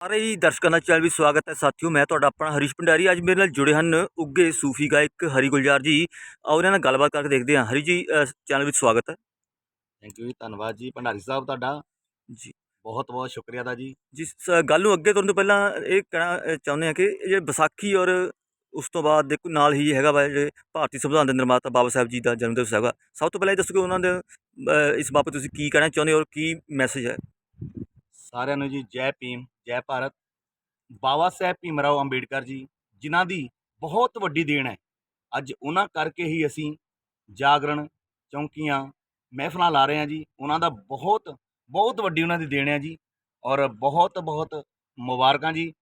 ਸਾਰੇ ਹੀ ਦਰਸ਼ਕਾਂ ਦਾ ਚੈਨਲ ਵੀ ਸਵਾਗਤ ਹੈ। ਸਾਥੀਓ ਮੈਂ ਤੁਹਾਡਾ ਆਪਣਾ ਹਰੀਸ਼ ਭੰਡਾਰੀ। ਅੱਜ ਮੇਰੇ ਨਾਲ ਜੁੜੇ ਹਨ ਉੱਗੇ ਸੂਫੀ ਗਾਇਕ ਹਰੀ ਗੁਲਜ਼ਾਰ ਜੀ। ਆਓ ਇਹਨਾਂ ਨਾਲ ਗੱਲਬਾਤ ਕਰਕੇ ਦੇਖਦੇ ਹਾਂ। ਹਰੀ ਜੀ ਚੈਨਲ ਵਿੱਚ ਸਵਾਗਤ ਹੈ। ਥੈਂਕ ਯੂ ਜੀ ਧੰਨਵਾਦ ਜੀ। ਭੰਡਾਰੀ ਸਾਹਿਬ ਤੁਹਾਡਾ। ਜੀ। ਬਹੁਤ ਬਹੁਤ ਸ਼ੁਕਰੀਆ ਦਾ ਜੀ। ਜਿਸ ਗੱਲ ਨੂੰ ਅੱਗੇ ਤੁਰਨ ਤੋਂ ਪਹਿਲਾਂ ਇਹ ਕਹਿਣਾ ਚਾਹੁੰਦੇ ਹਾਂ ਕਿ ਇਹ ਜਿਹੜੇ ਵਿਸਾਖੀ ਔਰ ਉਸ ਤੋਂ ਬਾਅਦ ਦੇਖੋ ਨਾਲ ਹੀ ਹੈਗਾ ਵਾ ਜਿਹੜੇ ਭਾਰਤੀ ਸੰਵਿਧਾਨ ਦੇ ਨਿਰਮਾਤਾ ਬਾਬਾ ਸਾਹਿਬ ਜੀ ਦਾ ਜਨਮ ਦਿਵਸ ਹੈਗਾ। ਸਭ ਤੋਂ ਪਹਿਲਾਂ ਇਹ ਦੱਸੋ ਕਿ ਉਹਨਾਂ ਦੇ ਇਸ ਬਾਬਤ ਤੁਸੀਂ ਕੀ ਕਹਿਣਾ ਚਾਹੁੰਦੇ ਹੋ ਔਰ ਕੀ ਮੈਸੇਜ ਹੈ? ਸਾਰਿਆਂ ਨੂੰ ਜੀ, ਜੈ ਭੀਮ, ਜੈ ਭਾਰਤ। ਬਾਬਾ ਸਾਹਿਬ ਭੀਮਰਾਓ ਅੰਬੇਡਕਰ ਜੀ, ਜਿਨ੍ਹਾਂ ਦੀ ਬਹੁਤ ਵੱਡੀ ਦੇਣ ਹੈ। ਅੱਜ ਉਹਨਾਂ ਕਰਕੇ ਹੀ ਅਸੀਂ ਜਾਗਰਣ, ਚੌਂਕੀਆਂ, ਮਹਿਫਲਾਂ ਲਾ ਰਹੇ ਹਾਂ ਜੀ। ਉਹਨਾਂ ਦਾ ਬਹੁਤ ਬਹੁਤ ਵੱਡੀ ਉਹਨਾਂ ਦੀ ਦੇਣ ਹੈ ਜੀ। ਔਰ ਬਹੁਤ ਬਹੁਤ ਮੁਬਾਰਕਾਂ ਜੀ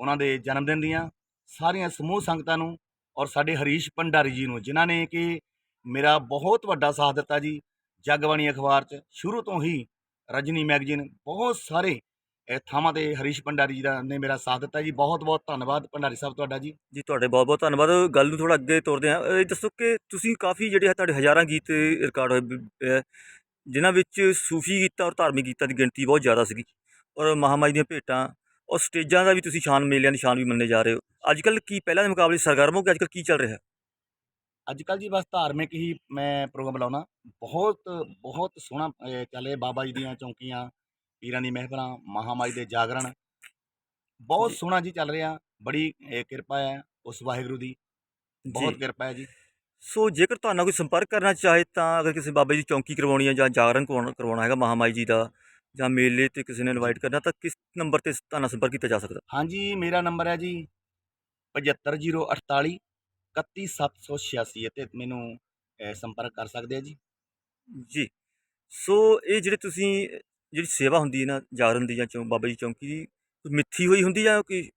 ਉਹਨਾਂ ਦੇ ਜਨਮ ਦਿਨ ਦੀਆਂ। ਸਾਰੀਆਂ ਸਮੂਹ ਸੰਗਤਾਂ ਨੂੰ ਔਰ ਸਾਡੇ ਹਰੀਸ਼ ਭੰਡਾਰੀ ਜੀ ਨੂੰ, ਜਿਨ੍ਹਾਂ ਨੇ ਕਿ ਮੇਰਾ ਬਹੁਤ ਵੱਡਾ ਸਾਥ ਦਿੱਤਾ ਜੀ ਜਗਬਾਣੀ ਅਖਬਾਰ 'ਚ। ਸ਼ੁਰੂ ਤੋਂ ਹੀ ਰਜਨੀ ਮੈਗਜ਼ੀਨ, ਬਹੁਤ ਸਾਰੇ, ਇਹ ਥਾਵਾਂ ਤੇ ਹਰੀਸ਼ ਭੰਡਾਰੀ ਜੀ ਦਾ ਨੇ ਮੇਰਾ ਸਾਥ ਦਿੱਤਾ ਜੀ। ਬਹੁਤ ਬਹੁਤ ਧੰਨਵਾਦ ਭੰਡਾਰੀ ਸਾਹਿਬ ਤੁਹਾਡਾ ਜੀ। ਜੀ, ਤੁਹਾਡੇ ਬਹੁਤ ਬਹੁਤ ਧੰਨਵਾਦ। ਗੱਲ ਨੂੰ ਥੋੜਾ ਅੱਗੇ ਤੋਰਦੇ ਹਾਂ। ਇਹ ਦੱਸੋ ਕਿ ਤੁਸੀਂ ਕਾਫੀ ਜਿਹੜੇ ਹੈ ਤੁਹਾਡੇ ਹਜ਼ਾਰਾਂ ਗੀਤ ਰਿਕਾਰਡ ਹੋਏ, ਬ- ਜਿਨ੍ਹਾਂ ਵਿੱਚ ਸੂਫੀ ਗੀਤਾਂ ਔਰ ਧਾਰਮਿਕ ਗੀਤਾਂ ਦੀ ਗਿਣਤੀ ਬਹੁਤ ਜ਼ਿਆਦਾ ਸੀਗੀ। ਔਰ ਮਹਾਮਾਈ ਦੀਆਂ ਭੇਟਾਂ, ਔਰ ਸਟੇਜਾਂ ਦਾ ਵੀ ਤੁਸੀਂ ਸ਼ਾਨ ਮੇਲਿਆਂ ਦੀ ਸ਼ਾਨ ਵੀ ਮੰਨੇ ਜਾ ਰਹੇ ਹੋ। ਅੱਜ ਕੱਲ ਕੀ ਪਹਿਲਾਂ ਦੇ ਮੁਕਾਬਲੇ ਸਰਗਰਮ ਹੋ ਕਿ ਅੱਜ ਕੱਲ ਕੀ ਚੱਲ ਰਿਹਾ? ਅੱਜ ਕੱਲ ਜੀ ਬਸ ਧਾਰਮਿਕ ਹੀ ਮੈਂ ਪ੍ਰੋਗਰਾਮ ਬੁਲਾਉਣਾ ਬਹੁਤ ਬਹੁਤ ਸੋਹਣਾ ਅਹ, ਚੱਲ ਰਿਹਾ ਬਾਬਾ ਜੀ ਦੀਆਂ ਚੌਂਕੀਆਂ ਪੀਰਾਂ ਦੀ ਮਹਿਫਲਾਂ ਮਹਾਮਾਈ ਦੇ ਜਾਗਰਣ। ਬਹੁਤ ਜੀ। ਸੋਹਣਾ ਜੀ ਚੱਲ ਰਿਹਾ। ਬੜੀ ਅਹ, ਕਿਰਪਾ ਹੈ ਉਸ ਵਾਹਿਗੁਰੂ ਦੀ। ਬਹੁਤ ਕਿਰਪਾ ਹੈ ਜੀ। ਸੋ ਜੇਕਰ ਤੁਹਾਨੂੰ ਕੋਈ ਸੰਪਰਕ ਕਰਨਾ ਚਾਹੇ ਤਾਂ ਅਗਰ ਕਿਸੇ ਬਾਬਾ ਜੀ ਦੀ ਚੌਂਕੀ ਕਰਵਾਉਣੀ ਹੈ ਜਾਂ ਜਾਗਰਣ ਕਰਵਾਉਣਾ ਕਰਵਾਉਣਾ ਹੈਗਾ ਮਹਾਮਾਈ ਜੀ ਦਾ ਜਾਂ ਮੇਲੇ ਤੇ ਕਿਸੇ ਨੇ ਇਨਵਾਈਟ ਕਰਨਾ ਤਾਂ ਕਿਸ ਨੰਬਰ ਤੇ ਤੁਹਾਨੂੰ ਸੰਪਰਕ ਕੀਤਾ ਜਾ ਸਕਦਾ? ਹਾਂਜੀ ਮੇਰਾ ਨੰਬਰ ਹੈ ਜੀ 75048 31786 ਤੇ ਮੈਨੂੰ ਅਹ, ਸੰਪਰਕ ਕਰ ਸਕਦੇ ਆ ਜੀ? ਜੀ। ਸੋ ਇਹ ਜਿਹੜੇ ਤੁਸੀਂ ਜਿਹੜੀ ਸੇਵਾ ਹੁੰਦੀ ਹੈ ਨਾ ਜਾਗਰਣ ਦੀ ਜਾਂ ਚੌਂ ਬਾਬਾ ਜੀ ਚੌਂਕੀ ਦੀ ਕੋਈ ਮਿੱਥੀ ਹੋਈ ਹੁੰਦੀ ਜਾਂ ਕੋਈ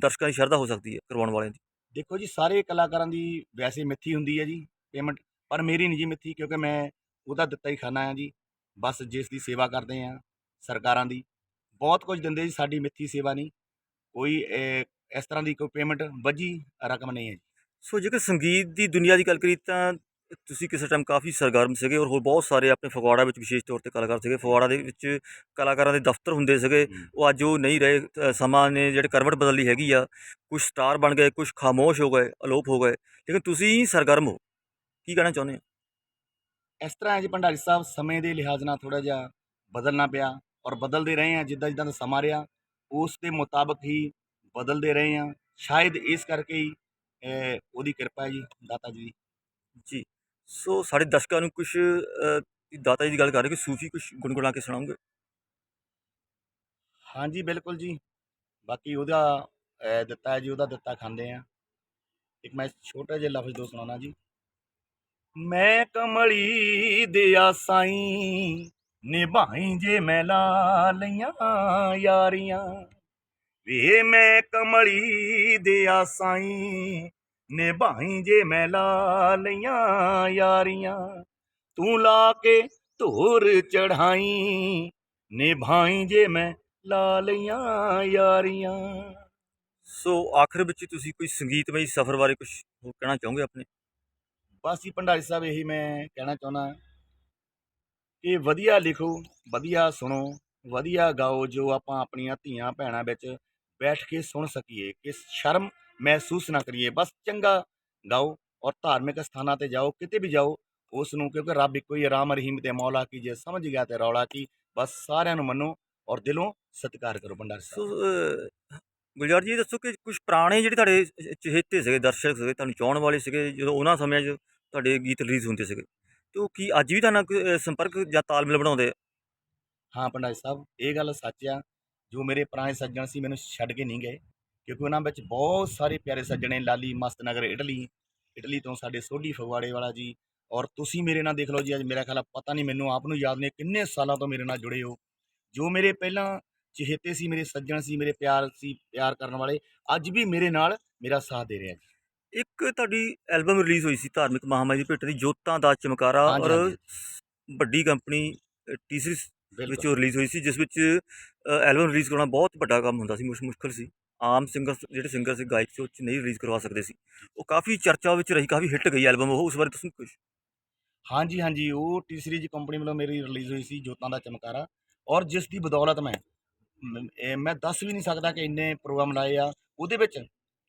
ਦਰਸ਼ਕਾਂ ਦੀ ਸ਼ਰਧਾ ਹੋ ਸਕਦੀ ਹੈ ਕਰਵਾਉਣ ਵਾਲਿਆਂ ਦੀ? ਦੇਖੋ ਜੀ ਸਾਰੇ ਕਲਾਕਾਰਾਂ ਦੀ ਵੈਸੇ ਮਿੱਥੀ ਹੁੰਦੀ ਹੈ ਜੀ ਪੇਮੈਂਟ ਪਰ ਮੇਰੀ ਨਹੀਂ ਜੀ ਮਿੱਥੀ ਕਿਉਂਕਿ ਮੈਂ ਉਹਦਾ ਦਿੱਤਾ ਹੀ ਖਾਣਾ ਆ ਜੀ। ਬਸ ਜਿਸ ਦੀ ਸੇਵਾ ਕਰਦੇ ਆ ਸਰਕਾਰਾਂ ਦੀ। ਬਹੁਤ ਕੁਝ ਦਿੰਦੇ ਜੀ ਸਾਡੀ ਮਿੱਥੀ ਸੇਵਾ ਨਹੀਂ। ਕੋਈ ਅਹ, ਇਸ ਤਰ੍ਹਾਂ ਦੀ ਕੋਈ ਪੇਮੈਂਟ ਵੱਜੀ ਰਕਮ ਨਹੀਂ ਹੈ ਜੀ। ਸੋ ਜੇਕਰ ਸੰਗੀਤ ਦੀ ਦੁਨੀਆ ਦੀ ਗੱਲ ਕਰੀ ਤਾਂ ਤੁਸੀਂ ਕਿਸੇ ਟਾਈਮ ਕਾਫੀ ਸਰਗਰਮ ਸੀਗੇ ਔਰ ਹੋਰ ਬਹੁਤ ਸਾਰੇ ਆਪਣੇ ਫਗਵਾੜਾ ਵਿੱਚ ਵਿਸ਼ੇਸ਼ ਤੌਰ ਤੇ ਕਲਾਕਾਰ ਸੀਗੇ। ਫਗਵਾੜਾ ਦੇ ਵਿੱਚ ਕਲਾਕਾਰਾਂ ਦੇ ਦਫ਼ਤਰ ਹੁੰਦੇ ਸੀਗੇ। ਉਹ ਅੱਜ ਉਹ ਨਹੀਂ ਰਹੇ ਸਮਾਂ ਨੇ ਜਿਹੜੇ ਕਰਵਟ ਬਦਲੀ ਹੈਗੀ ਆ ਕੁਝ ਸਟਾਰ ਬਣ ਗਏ ਕੁਝ ਖਾਮੋਸ਼ ਹੋ ਗਏ ਅਲੋਪ ਹੋ ਗਏ। ਲੇਕਿਨ ਤੁਸੀਂ ਸਰਗਰਮ ਹੋ। ਕੀ ਕਹਿਣਾ ਚਾਹੁੰਦੇ ਹੋ? ਇਸ ਤਰ੍ਹਾਂ ਹੈ ਜੀ ਭੰਡਾਰੀ ਸਾਹਿਬ ਸਮੇਂ ਦੇ ਲਿਹਾਜ਼ ਨਾਲ ਥੋੜਾ ਜਿਹਾ ਬਦਲਣਾ ਪਿਆ ਔਰ ਬਦਲਦੇ ਰਹੇ ਆ ਜਿੱਦਾਂ ਜਿੱਦਾਂ ਦਾ ਸਮਾਂ ਰਿਹਾ ਉਸ ਦੇ ਮੁਤਾਬਕ ਹੀ ਬਦਲਦੇ ਰਹੇ ਆ ਸ਼ਾਇਦ ਇਸ ਕਰਕੇ ਹੀ ਉਹਦੀ ਕਿਰਪਾ ਹੈ ਜੀ ਦਾਤਾ ਜੀ ਦੀ। ਜੀ। ਸੋ ਸਾਡੇ ਦਰਸ਼ਕਾਂ ਨੂੰ ਕੁਝ ਦਾਤਾ ਜੀ ਦੀ ਗੱਲ ਕਰ ਰਹੇ ਕਿ ਸੂਫੀ ਕੁਝ ਗੁੰਗੁਣਾ ਕੇ ਸੁਣਾਉਂਗੇ ਹਾਂਜੀ ਬਿਲਕੁਲ ਜੀ। ਬਾਕੀ ਉਹਦਾ ਦਿੱਤਾ ਹੈ ਜੀ ਉਹਦਾ ਦਿੱਤਾ ਖਾਂਦੇ ਆ ਇੱਕ ਮੈਂ ਛੋਟਾ ਜਿਹਾ ਲਫ਼ਜ਼ ਦੋ ਸੁਣਾਉਣਾ ਜੀ। ਮੈਂ ਕਮਲੀ ਦੇ ਆਸਾਈ ਨਿਭਾਈ ਜੇ ਮੈਂ ਲਾ ਲਈਆਂ ਯਾਰੀਆਂ। ਵੇ ਮੈਂ ਕਮਲੀ ਦੇ ਆਸਾਈ। ਨਿਭਾਈ ਜੇ ਮੈਂ ਲਾ ਲਈਆਂ ਯਾਰੀਆਂ ਤੂੰ ਲਾ ਕੇ ਧੂਰ ਚੜਾਈ ਨਿਭਾਈ ਜੇ ਮੈਂ ਲਾ ਲਈਆਂ ਯਾਰੀਆਂ। ਸੋ ਆਖਰ ਵਿੱਚ ਤੁਸੀਂ ਕੋਈ ਸੰਗੀਤਮਈ ਸਫ਼ਰ ਬਾਰੇ ਕੁਝ ਕਹਿਣਾ ਚਾਹੋਗੇ ਆਪਣੇ? ਬਸ ਜੀ ਭੰਡਾਰੀ ਸਾਹਿਬ ਇਹੀ ਮੈਂ ਕਹਿਣਾ ਚਾਹੁੰਦਾ ਕਿ ਵਧੀਆ ਲਿਖੋ ਵਧੀਆ ਸੁਣੋ ਵਧੀਆ ਗਾਓ ਜੋ ਆਪਾਂ ਆਪਣੀਆਂ ਧੀਆਂ ਭੈਣਾਂ ਵਿੱਚ ਬੈਠ ਕੇ ਸੁਣ ਸਕੀਏ ਕਿ ਸ਼ਰਮ ਮਹਿਸੂਸ ਨਾ ਕਰੀਏ ਬਸ ਚੰਗਾ ਗਾਓ ਔਰ ਧਾਰਮਿਕ ਸਥਾਨਾਂ ਤੇ ਜਾਓ ਕਿਤੇ ਵੀ ਜਾਓ ਉਸ ਨੂੰ ਕਿਉਂਕਿ ਰੱਬ ਇੱਕੋ ਹੀ ਰਾਮ ਰਹੀਮ ਤੇ ਮੌਲਾ ਕੀ ਜੇ ਸਮਝ ਗਿਆ ਤੇ ਰੌਲਾ ਕੀ ਬਸ ਸਾਰਿਆਂ ਨੂੰ ਮੰਨੋ ਔਰ ਦਿਲੋਂ ਸਤਿਕਾਰ ਕਰੋ ਭੰਡਾਰੀ ਸਾਹਿਬ ਗੁਲਜ਼ਾਰ ਜੀ ਦੱਸੋ ਕਿ ਕੁਝ ਪੁਰਾਣੇ ਜਿਹੜੇ ਤੁਹਾਡੇ ਚਹੇਤੇ ਸੀਗੇ ਦਰਸ਼ਕ ਸੀਗੇ ਤੁਹਾਨੂੰ ਚਾਹਣ ਵਾਲੇ ਸੀਗੇ ਜਦੋਂ ਉਹਨਾਂ ਸਮਿਆਂ 'ਚ ਤੁਹਾਡੇ ਗੀਤ ਰਿਲੀਜ਼ ਹੁੰਦੇ ਸੀਗੇ ਤੇ ਉਹ ਕੀ ਅੱਜ ਵੀ ਤੁਹਾਨੂੰ ਸੰਪਰਕ ਜਾਂ ਤਾਲਮੇਲ ਬਣਾਉਂਦੇ? ਹਾਂ ਭੰਡਾਰੀ ਸਾਹਿਬ ਇਹ ਗੱਲ ਸੱਚ ਆ ਜੋ ਮੇਰੇ ਪੁਰਾਣੇ ਸੱਜਣ ਸੀ ਮੈਨੂੰ ਛੱਡ ਕੇ ਨਹੀਂ ਗਏ ਕਿਉਂਕਿ ਉਹਨਾਂ ਵਿੱਚ ਬਹੁਤ ਸਾਰੇ ਪਿਆਰੇ ਸੱਜਣੇ ਲਾਲੀ ਮਸਤ ਨਗਰ ਇਟਲੀ ਇਟਲੀ ਤੋਂ ਸਾਡੇ ਸੋਢੀ ਫਗਵਾੜੇ ਵਾਲਾ ਜੀ ਔਰ ਤੁਸੀਂ ਮੇਰੇ ਨਾਲ ਦੇਖ ਲਓ ਜੀ ਅੱਜ ਮੇਰਾ ਖਿਆਲ ਪਤਾ ਨਹੀਂ ਮੈਨੂੰ ਆਪ ਨੂੰ ਯਾਦ ਨਹੀਂ ਕਿੰਨੇ ਸਾਲਾਂ ਤੋਂ ਮੇਰੇ ਨਾਲ ਜੁੜੇ ਹੋ ਜੋ ਮੇਰੇ ਪਹਿਲਾਂ ਚਹੇਤੇ ਸੀ ਮੇਰੇ ਸੱਜਣ ਸੀ ਮੇਰੇ ਪਿਆਰ ਸੀ ਪਿਆਰ ਕਰਨ ਵਾਲੇ ਅੱਜ ਵੀ ਮੇਰੇ ਨਾਲ ਮੇਰਾ ਸਾਥ ਦੇ ਰਹੇ ਜੀ ਇੱਕ ਤੁਹਾਡੀ ਐਲਬਮ ਰਿਲੀਜ਼ ਹੋਈ ਸੀ ਧਾਰਮਿਕ ਮਹਾਮਾਈ ਦੀ ਭੇਟ ਦੀ ਜੋਤਾਂ ਦਾ ਚਮਕਾਰਾ ਔਰ। ਵੱਡੀ ਕੰਪਨੀ ਬਿਲਕੁਲ ਵਿੱਚ ਰਿਲੀਜ਼ ਹੋਈ ਸੀ ਜਿਸ ਵਿੱਚ ਐਲਬਮ ਰਿਲੀਜ਼ ਕਰਨਾ ਬਹੁਤ ਵੱਡਾ ਕੰਮ ਹੁੰਦਾ ਸੀ ਮੁਸ਼ ਮੁਸ਼ਕਲ ਸੀ। ਆਮ ਸਿੰਗਰ ਜਿਹੜੇ ਸਿੰਗਰ ਸੀ ਗਾਇਕ ਸੀ ਉਹ 'ਚ ਨਹੀਂ ਰਿਲੀਜ਼ ਕਰਵਾ ਸਕਦੇ ਸੀ। ਉਹ ਕਾਫੀ ਚਰਚਾ ਵਿੱਚ ਰਹੀ ਕਾਫੀ ਹਿੱਟ ਗਈ ਐਲਬਮ ਉਹ ਉਸ ਬਾਰੇ ਦੱਸੋ ਕੁਝ ਹਾਂਜੀ ਹਾਂਜੀ ਉਹ ਟੀ ਸੀਰੀਜ਼ ਕੰਪਨੀ ਵੱਲੋਂ ਮੇਰੀ ਰਿਲੀਜ਼ ਹੋਈ ਸੀ ਜੋਤਾਂ ਦਾ ਚਮਕਾਰਾ। ਔਰ ਜਿਸ ਦੀ ਬਦੌਲਤ ਮੈਂ ਮ- ਦੱਸ ਵੀ ਨਹੀਂ ਸਕਦਾ ਕਿ ਇੰਨੇ ਪ੍ਰੋਗਰਾਮ ਲਾਏ ਆ। ਉਹਦੇ ਵਿੱਚ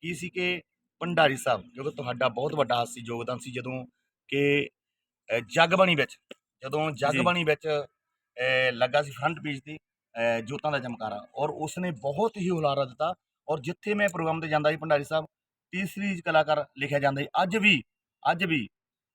ਕੀ ਸੀ ਕਿ ਭੰਡਾਰੀ ਸਾਹਿਬ ਕਿਉਂਕਿ ਤੁਹਾਡਾ ਬਹੁਤ ਵੱਡਾ ਸੀ ਯੋਗਦਾਨ ਸੀ ਜਦੋਂ ਕਿ ਜਗਬਾਣੀ ਵਿੱਚ ਜਦੋਂ ਜਗਬਾਣੀ ਵਿੱਚ ਲੱਗਾ ਸੀ ਫਰੰਟ ਪੇਜ ਤੇ ਜੋਤਾਂ ਦਾ ਚਮਕਾਰਾ ਔਰ ਉਸਨੇ ਬਹੁਤ ਹੀ ਹੁਲਾਰਾ ਦਿੱਤਾ ਔਰ ਜਿੱਥੇ ਮੈਂ ਪ੍ਰੋਗਰਾਮ ਤੇ ਜਾਂਦਾ ਸੀ ਭੰਡਾਰੀ ਸਾਹਿਬ ਟੀ ਸੀਰੀਜ਼ ਕਲਾਕਾਰ ਲਿਖਿਆ ਜਾਂਦਾ ਸੀ। ਅੱਜ ਵੀ ਅੱਜ ਵੀ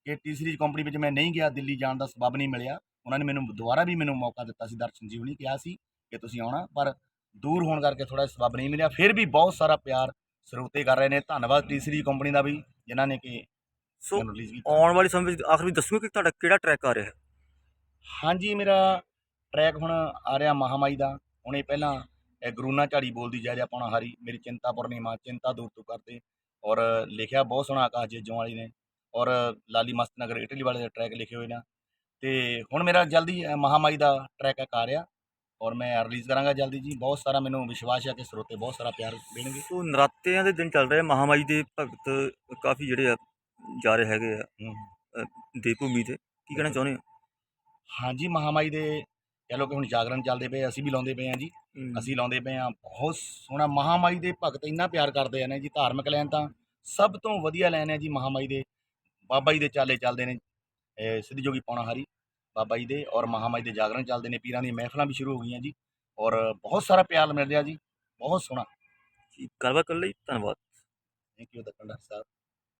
ਕਿ ਟੀ ਸੀਰੀਜ਼ ਕੰਪਨੀ ਵਿੱਚ ਮੈਂ ਨਹੀਂ ਗਿਆ ਦਿੱਲੀ ਜਾਣ ਦਾ ਸਬਬ ਨਹੀਂ ਮਿਲਿਆ। ਉਹਨਾਂ ਨੇ ਮੈਨੂੰ ਦੁਬਾਰਾ ਵੀ ਮੈਨੂੰ ਮੌਕਾ ਦਿੱਤਾ ਸੀ ਦਰਸ਼ਨ ਜੀ ਹੁਣੀ ਕਿਹਾ ਸੀ ਕਿ ਤੁਸੀਂ ਆਉਣਾ ਪਰ ਦੂਰ ਹੋਣ ਕਰਕੇ ਥੋੜਾ ਸਬਬ ਨਹੀਂ ਮਿਲਿਆ। ਫਿਰ ਵੀ ਬਹੁਤ ਸਾਰਾ ਪਿਆਰ ਸਰੋਤੇ ਕਰ ਰਹੇ ਨੇ। ਧੰਨਵਾਦ ਟੀ ਸੀਰੀਜ਼ ਕੰਪਨੀ ਦਾ ਵੀ ਜਿਨ੍ਹਾਂ ਨੇ ਕਿ ਸੋ ਆਉਣ ਵਾਲੇ ਸਮੇਂ ਵਿੱਚ ਆਖਰ ਵਿੱਚ ਦੱਸੋਗੇ ਕਿ ਤੁਹਾਡਾ ਕਿਹੜਾ ਟਰੈਕ ਆ ਰਿਹਾ? ਹੈ ਹਾਂਜੀ ਮੇਰਾ ਟਰੈਕ ਹੁਣ ਆ ਰਿਹਾ ਮਹਾਮਾਈ ਦਾ। ਹੁਣੇ ਪਹਿਲਾਂ ਇਹ ਗੁਰੂਨਾ ਝਾੜੀ ਬੋਲਦੀ ਜਾ ਰਿਹਾ ਪਾਉਣਾ ਹਰੀ ਮੇਰੀ ਚਿੰਤਾ ਪੂਰਨਿਮਾ ਚਿੰਤਾ ਦੂਰ ਤੂੰ ਕਰਦੇ ਔਰ ਲਿਖਿਆ ਬਹੁਤ ਸੋਹਣਾ ਆਕਾਸ਼ ਜੇਜੋਂ ਵਾਲੀ ਨੇ। ਔਰ ਲਾਲੀ ਮਸਤ ਨਗਰ ਇਟਲੀ ਵਾਲੇ ਦੇ ਟਰੈਕ ਲਿਖੇ ਹੋਏ ਨੇ। ਤੇ ਹੁਣ ਮੇਰਾ ਜਲਦੀ ਮਹਾਮਾਈ ਦਾ ਟਰੈਕ ਆ ਰਿਹਾ। ਔਰ ਮੈਂ ਰਿਲੀਜ਼ ਕਰਾਂਗਾ ਜਲਦੀ ਜੀ। ਬਹੁਤ ਸਾਰਾ ਮੈਨੂੰ ਵਿਸ਼ਵਾਸ ਹੈ ਕਿ ਸਰੋਤੇ ਬਹੁਤ ਸਾਰਾ ਪਿਆਰ ਦੇਣਗੇ। ਸੋ ਨਰਾਤਿਆਂ ਦੇ ਦਿਨ ਚੱਲ ਰਹੇ ਆ। ਮਹਾਮਾਈ ਦੇ ਭਗਤ ਕਾਫੀ ਜਿਹੜੇ ਆ ਜਾ ਰਹੇ ਹੈਗੇ ਆ। ਹੂੰ। ਦੇਵ ਭੂਮੀ ਤੇ ਕੀ ਕਹਿਣਾ ਚਾਹੁੰਦੇ ਹੋ? ਹਾਂਜੀ ਮਹਾਮਾਈ ਦੇ ਕਹ ਲਓ ਕਿ ਹੁਣ ਜਾਗਰਣ ਚੱਲਦੇ ਪਏ ਅਸੀਂ ਵੀ ਲਾਉਂਦੇ ਪਏ ਹਾਂ ਜੀ। ਅਸੀਂ ਲਾਉਂਦੇ ਪਏ ਆ ਬਹੁਤ ਸੋਹਣਾ ਮਹਾਮਾਈ ਦੇ ਭਗਤ ਇੰਨਾ ਪਿਆਰ ਕਰਦੇ ਆ ਨੇ ਜੀ ਧਾਰਮਿਕ ਲੈਣ ਤਾਂ ਸਭ ਤੋਂ ਵਧੀਆ ਲੈਣ ਹੈ ਜੀ ਮਹਾਮਾਈ ਦੇ ਬਾਬਾ ਜੀ ਦੇ ਚਾਲੇ ਚੱਲਦੇ ਨੇ। ਇਹ ਸਿੱਧ ਜੋਗੀ ਪੌਣਾ ਹਰੀ ਬਾਬਾ ਜੀ ਦੇ ਔਰ ਮਹਾਮਾਈ ਦੇ ਜਾਗਰਣ ਚੱਲਦੇ ਨੇ ਪੀਰਾਂ ਦੀਆਂ ਮਹਿਫਲਾਂ ਵੀ ਸ਼ੁਰੂ ਹੋ ਗਈਆਂ ਜੀ ਔਰ ਬਹੁਤ ਸਾਰਾ ਪਿਆਰ ਮਿਲ ਰਿਹਾ ਜੀ ਬਹੁਤ ਸੋਹਣਾ। ਜੀ ਗੱਲਬਾਤ ਕਰਨ ਲਈ ਧੰਨਵਾਦ। ਥੈਂਕ ਯੂ ਦਕੰਡਾ ਸਾਹਿਬ।